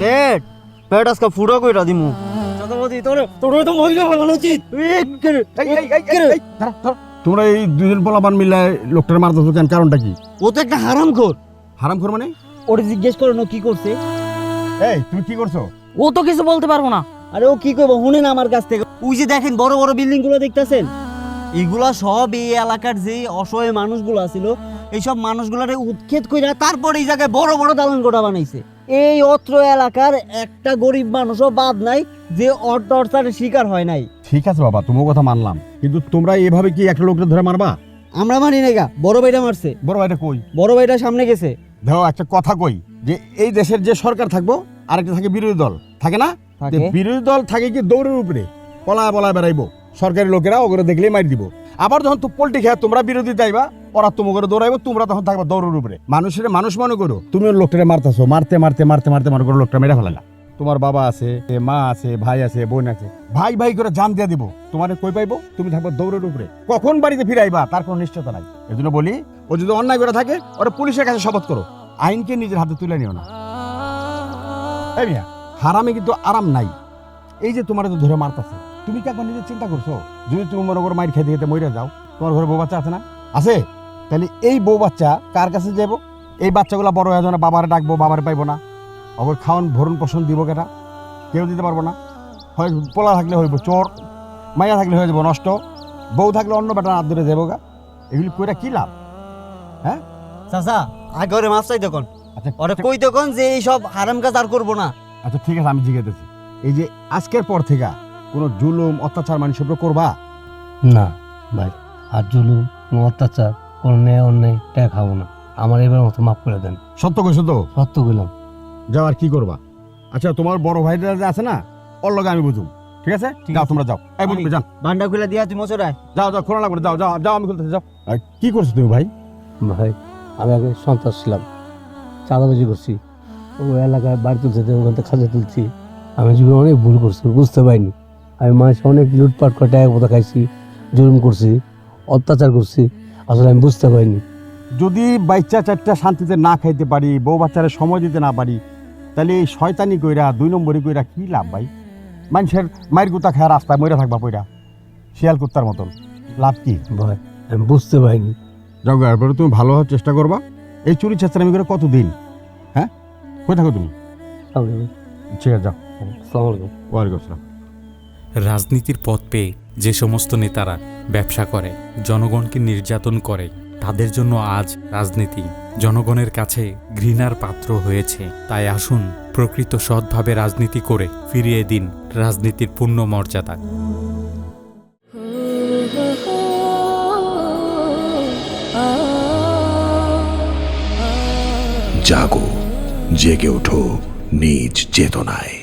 পেট পেট আজকে ফুটো কইরা দিমু। তোমরা এই দুজন পোলাপান মিলে লোকটার মারতেছো কেন? কারণটা কি? ও তো একটা হারাম খোর হারাম খোর মানে? ওরে জিজ্ঞেস করো না কি করছে? এই তুমি কি করছ? ও তো কিছু বলতে পারব না। আরে ও কি করব শুনেন আমার কাছ থেকে। ওই যে দেখেন বড় বড় বিল্ডিংগুলো দেখতেছেন? এগুলা সব এই এলাকার যে অসহায় মানুষগুলো ছিল এইসব মানুষগুলারে উৎক্ষেপ কইরা তারপর এই জায়গায় বড় বড় দালান কোঠা বানাইছে। এই অত্র এলাকার একটা গরিব মানুষও বাদ নাই যে অটর্চারের শিকার হয় নাই। ঠিক আছে বাবা তোমার কথা মানলাম। কিন্তু তোমরা এভাবে কি একটা লোকটা ধরে মারবা? আমরা মানি না গা বড় ভাইটা মারছে। বড় ভাইটা কই? বড় ভাইটা সামনে গেছে। দেখো একটা কথা কই যে এই দেশের যে সরকার থাকব আরেকটা থাকে বিরোধী দল। থাকে না? বিরোধী দল থাকে কি দৌড়ের উপরে পলায় পলায় বেড়াইবো। সরকারি লোকেরা ওগুলো দেখলেই মারি দিব। আবার যখন তো পোল্ট্রি খেয়ে তোমরা বিরোধী যাইবা ওরা তোমাকে দৌড়াইবো, তোমরা তখন থাকবা দৌড়ের উপরে। মানুষের মানুষ মনে করো তুমি লোকটারে মারতেছো, মারতে মারতে মারতে মারতে মনে করো লোকটা মেরে ফেলালা তোমার বাবা আছে মা আছে, ভাই আছে, বোন আছে, ভাই ভাই করে জান দিয়ে দিব, তোমার কই পাইবো? তুমি থাকবে দৌড়ের উপরে। কখন বাড়িতে ফিরাইবা? তার কোনো নিশ্চয়তা নাই। এই জন্য বলি, ও যদি অন্যায় করে থাকে, ওরা পুলিশের কাছে শপথ করো। আইনকে নিজের হাতে তুলে নিও না। এই মিয়া, হারামে কিন্তু আরাম নাই। এই যে তোমার ধরে মারতাছে, তুমি কি একবার নিজের চিন্তা করছ? যদি তুমি মনে করো মাইর খেতে খেতে মরে যাও, তোমার ঘরে বউ বাচ্চা আছে না? আছে? তাহলে এই বউ বাচ্চা কার কাছে যাব এই বাচ্চাগুলো বড় হয়ে যাবে বাবার ডাকবো বাবার পাইবো না। অবর খাওয়ান ভরণ পোষণ দিব কেটা। কেউ দিতে পারব না। হয় পোলা থাকলে হইব চোর মাইয়া থাকলে হয়ে যাব নষ্ট বউ থাকলে অন্য বেটা হাত ধরে যাব গা। এগুলি কইরা কি লাভ? হ্যাঁ? চাচা আগে ওরে মাছ চাই তখন আচ্ছা ওরে কই তখন যে এই সব হারাম কাজ আর করব না। আচ্ছা ঠিক আছে আমি জিজ্ঞেতেছি এই যে আজকের পর থেকে কোনো জুলুম অত্যাচার মানুষের উপর করবা? না ভাই। আর জুলুম কোনো অত্যাচার কোনো ন্যায় অন্যায় টাকা খাব না। আমার এবার মতো মাফ করে দেন। সত্য কইছো তো? সত্য কইলাম। যাও আর কি করবা? আচ্ছা তোমার বড় ভাইরা যে আছে না ওর লগে আমি বুঝুম। ঠিক আছে? ঠিক যাও তোমরা যাও। এই বুঝবে যান ভান্ডা খুলে দিয়া তুই মচড়ায় যাও যাও খোলা লাগবে যাও যাও যাও আমি খুলতেছি যাও। আর কি করছ তুমি ভাই? ভাই আমি আগে সন্ত্রাস ছিলাম। চাঁদাবাজি করছি। ও এলাকায় বাড়ি তুলছে তো ওখান থেকে খাজা তুলছি। আমি জীবনে অনেক ভুল করছি বুঝতে পারিনি। আমি মানুষ অনেক লুটপাট করে টাকা পয়সা খাইছি জুলুম করছি অত্যাচার করছি। আসলে আমি বুঝতে পারিনি। যদি বাচ্চা চারটা শান্তিতে না খাইতে পারি বউ বাচ্চারা সময় দিতে না পারি তাহলে এই শয়তানি কইরা দুই নম্বরই কইরা কি লাভ ভাই? মানুষের মায়ের গুতা খায় রাস্তায় মরে থাকবা পইরা শিয়াল কুত্তার মতন। লাভ কি? ভাই আমি বুঝতে পারিনি। যাও এরপরে তুমি ভালো হওয়ার চেষ্টা করবা। এই চুরি চেষ্টামি করে কতদিন? হ্যাঁ? কই থাকো তুমি? ঠিক আছে যাও। আসসালামু আলাইকুম। ওয়ালাইকুম আসসালাম। রাজনীতির পথ পেয়ে যে সমস্ত নেতারা ব্যবসা করে, জনগণকে নির্যাতন করে, তাদের জন্য আজ রাজনীতি। জনগণের কাছে ঘৃণার পাত্র হয়েছে। তাই আসুন, প্রকৃত সৎভাবে রাজনীতি করে ফিরিয়ে দিন রাজনীতির পূর্ণ মর্যাদা জাগো, জেগে ওঠো নিজ চেতনায়।